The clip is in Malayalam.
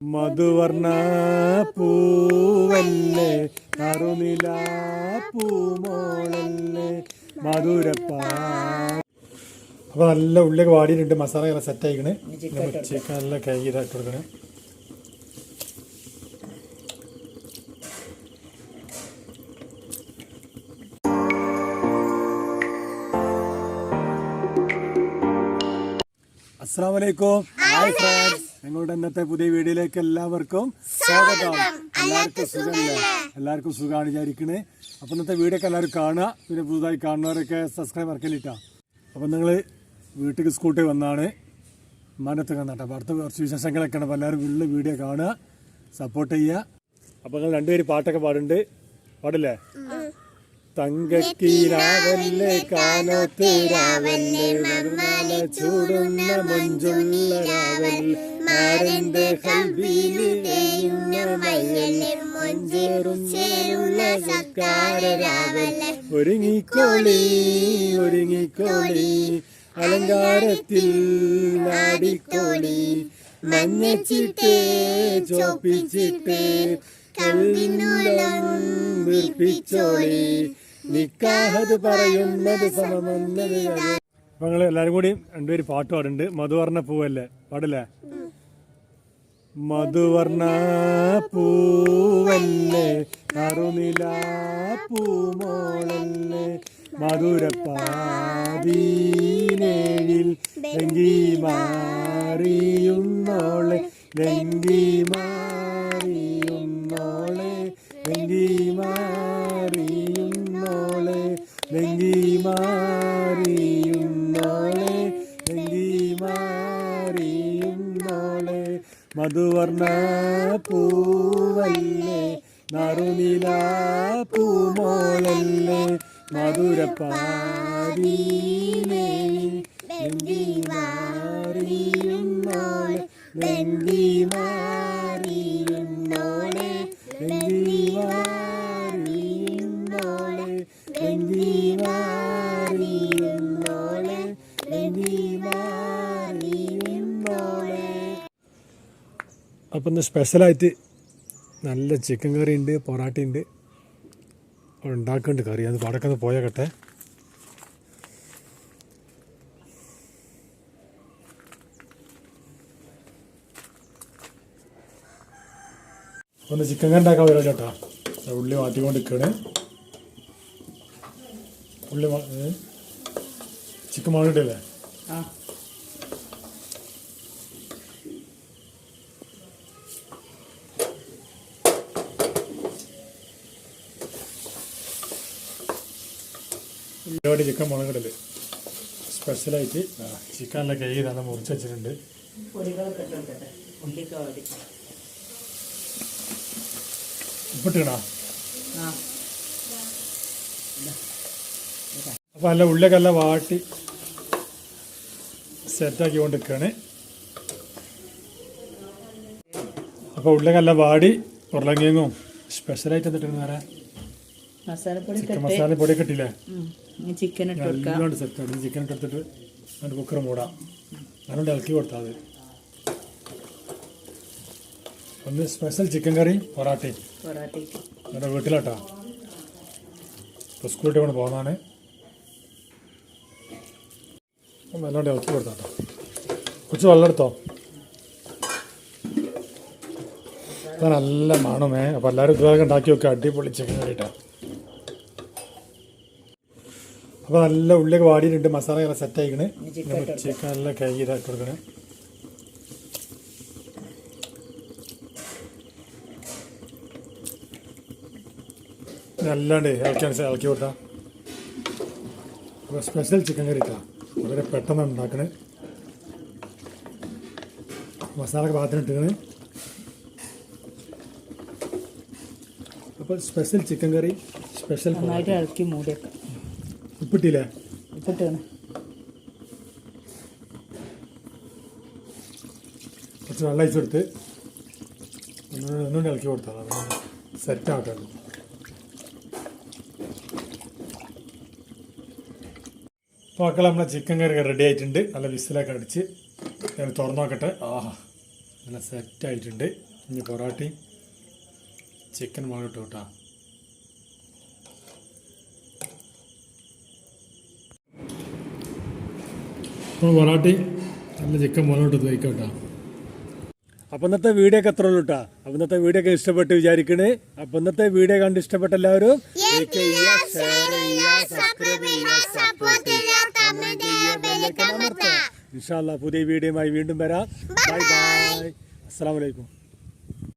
മധുവർണ പൂവല്ലേ? കറുനില പൂമോളല്ലേ? മധുരപ്പാ. അപ്പൊ നല്ല ഉള്ളിലേക്ക് വാടിയിട്ടുണ്ട്. മസാല ഇങ്ങനെ സെറ്റ് ആയിക്കണ്. ചിക്കൻ നല്ല കൈ ഇതായിട്ട് കൊടുക്കണേ. അസ്സാം വലൈക്കും ഹായ് ഫ്രണ്ട്സ് ഞങ്ങളുടെ ഇന്നത്തെ പുതിയ വീഡിയോയിലേക്ക് എല്ലാവർക്കും സ്വാഗതം. എല്ലാവർക്കും സുഖമല്ലേ? എല്ലാവർക്കും സുഖമാണ് വിചാരിക്കണേ. അപ്പൊ ഇന്നത്തെ വീഡിയോ ഒക്കെ എല്ലാവരും കാണുക പിന്നെ പുതുതായി കാണുന്നവരൊക്കെ സബ്സ്ക്രൈബ് ഇറക്കലിട്ടാ അപ്പൊ നിങ്ങൾ വീട്ടിൽ സ്കൂട്ടി വന്നാണ്. മനത്ത് കന്നാട്ടോ അപ്പൊ അടുത്ത കുറച്ച് വിശേഷങ്ങളൊക്കെയാണ്. അപ്പൊ എല്ലാവരും വീട്ടിൽ വീഡിയോ കാണുക സപ്പോർട്ട് ചെയ്യുക. അപ്പൊ നിങ്ങൾ രണ്ടുപേര് പാട്ടൊക്കെ പാടുണ്ട് പാടില്ലേ? തങ്കക്കീരാവല്ലേ കാനത്ത് രാവല്ലേ മറുനാള ചൂടുന്ന മഞ്ചുള്ള രാവല്ലേ രാവല്ലേ ഒരുങ്ങിക്കോളി ഒരുങ്ങിക്കോളി അലങ്കാരത്തിൽ നാടിക്കോളി. മഞ്ഞച്ചിട്ട് ചോപ്പിച്ചിട്ട് കൽവിനുള്ളം വീർപ്പിച്ചോളി. നിക്കാഹത് പറയുന്നത് അപ്പൊ നിങ്ങൾ എല്ലാരും കൂടി രണ്ടുപേര് പാട്ട് പാടുണ്ട് മധുവർണ പൂവല്ലേ? പാടില്ലേ? മധുവർണ പൂവല്ലേ? അറുനില പൂമോളല്ലേ? മധുരപ്പാതീനേഴിൽ ലങ്കി മാറിയുന്നോളെ. ലങ്കി മാറിയുന്നോളെ മധുവർണ പൂവല്ലേ നറുനില പൂമോളല്ലേ മധുരപ്പാരീനേ ലങ്കി മാറിയുന്നോളെ ലങ്കി മാറിയുന്നോളെ ലങ്കി മാറിയുന്നോളെ ലങ്കി മാറിയുന്നോളെ ലങ്കി മാറിയുന്നോളെ അപ്പം ഇന്ന് സ്പെഷ്യലായിട്ട് നല്ല ചിക്കൻ കറി ഉണ്ട് പൊറാട്ട ഉണ്ട് ഉണ്ടാക്കുന്നുണ്ട് കറി. അത് പടക്കൊന്ന് പോയേക്കട്ടെ. ഒന്ന് ചിക്കൻ കറി ഉണ്ടാക്കാൻ വരാം ചേട്ടാ ഉള്ളി മാറ്റിക്കൊണ്ട് നിൽക്കുകയാണ് ഉള്ളി? ചിക്കൻ മാറിയിട്ടില്ലേ പരിപാടി ചിക്കൻ മുളകിടൽ സ്പെഷ്യലായിട്ട് ചിക്കനിലെ കൈ നല്ല മുറിച്ച് വെച്ചിട്ടുണ്ട്. ഉപ്പിട്ടാ അപ്പം നല്ല ഉള്ളിയൊക്കെ നല്ല വാട്ടി സെറ്റാക്കി കൊണ്ടിരിക്കുകയാണ് അപ്പോൾ ഉള്ളിയൊക്കെ വാടി ഉരുളങ്കിയങ്ങും സ്പെഷ്യലായിട്ട് എന്നിട്ടുണ്ട് വേറെ? മസാലപ്പൊടി കിട്ടില്ലേ ഇട്ടിട്ട്. ചിക്കൻ ഇട്ട് കൊടുക്കാം. സെറ്റ് ചിക്കൻ ഒക്കെ എടുത്തിട്ട് അതിന്റെ കുക്കർ മൂടാം. നല്ലോണം ഇളക്കി കൊടുത്താൽ മതി. ഒന്ന് സ്പെഷ്യൽ ചിക്കൻ കറി പൊറാട്ടയും. പൊറാട്ടയ്ക്ക് എന്റെ വീട്ടിലാട്ടാ. ഇപ്പോൾ സ്കൂളിൽ കൊണ്ട് പോകുന്നതാണ് നല്ലോണം ഇളക്കി കൊടുത്താട്ടോ കുറച്ച് വെള്ളം എടുത്തോ? നല്ല മണമേ. അപ്പോൾ എല്ലാവരും ഇതുവരെ ഉണ്ടാക്കി വെക്കുക അടിപൊളി ചിക്കൻ കറിയിട്ടാ അപ്പോൾ നല്ല ഉള്ളിയൊക്കെ വാടിയിട്ടുണ്ട് മസാല എല്ലാം സെറ്റ് ആയിക്കണ്. ചിക്കൻ നല്ല കൈ ഇതാക്കി കൊടുക്കണേ. നല്ലാണ്ട് ഇളക്കാൻ ഇളക്കി കൊടുത്താ. അപ്പോൾ സ്പെഷ്യൽ ചിക്കൻ കറി ഇട്ടാ. വളരെ പെട്ടെന്ന് ഉണ്ടാക്കണേ. മസാല ഒക്കെ പാത്രം ഇട്ടുകണ് അപ്പോൾ സ്പെഷ്യൽ ചിക്കൻ കറി സ്പെഷ്യൽ ഇളക്കി മൂടിയേക്കാം. ഉപ്പിട്ടില്ലേ? ഉപ്പിട്ടാണ്. കുറച്ച് വെള്ളം ഒന്നുകൂടി ഒന്നുകൂടി ഇളക്കി കൊടുത്താൽ സെറ്റ് ആവട്ടെ അപ്പോൾ മക്കളെ നമ്മളെ ചിക്കൻ കറി റെഡി ആയിട്ടുണ്ട്. നല്ല വിസിലൊക്കെ അടിച്ച് ഞാൻ തുറന്നു നോക്കട്ടെ. ആഹാ നല്ല സെറ്റ് ആയിട്ടുണ്ട്. ഇനി പൊറാട്ടയും ചിക്കൻ മുളകിട്ട് കേട്ടോ. അപ്പോൾ പൊറാട്ടി നല്ല ചിക്കൻ മുന്നോട്ട് വയ്ക്കാം കേട്ടോ. അപ്പം ഇന്നത്തെ വീഡിയോ ഒക്കെ എത്ര ഉള്ളൂ കേട്ടോ അപ്പം ഇന്നത്തെ വീഡിയോ ഒക്കെ ഇഷ്ടപ്പെട്ട് വിചാരിക്കണേ. അപ്പം ഇന്നത്തെ വീഡിയോ കണ്ട് ഇഷ്ടപ്പെട്ട എല്ലാവരും ലൈക്ക് ചെയ്യുക ഷെയർ ചെയ്യുക സബ്സ്ക്രൈബ് ചെയ്യുക സപ്പോർട്ട് ചെയ്യുക കമന്റ് ചെയ്യുക. ബെല്ലൈക്കൺ അമർത്തുക ഇൻഷാല്ലാ പുതിയ വീഡിയോയുമായി വീണ്ടും വരാം. ബൈ ബൈ അസ്സലാമു അലൈക്കും.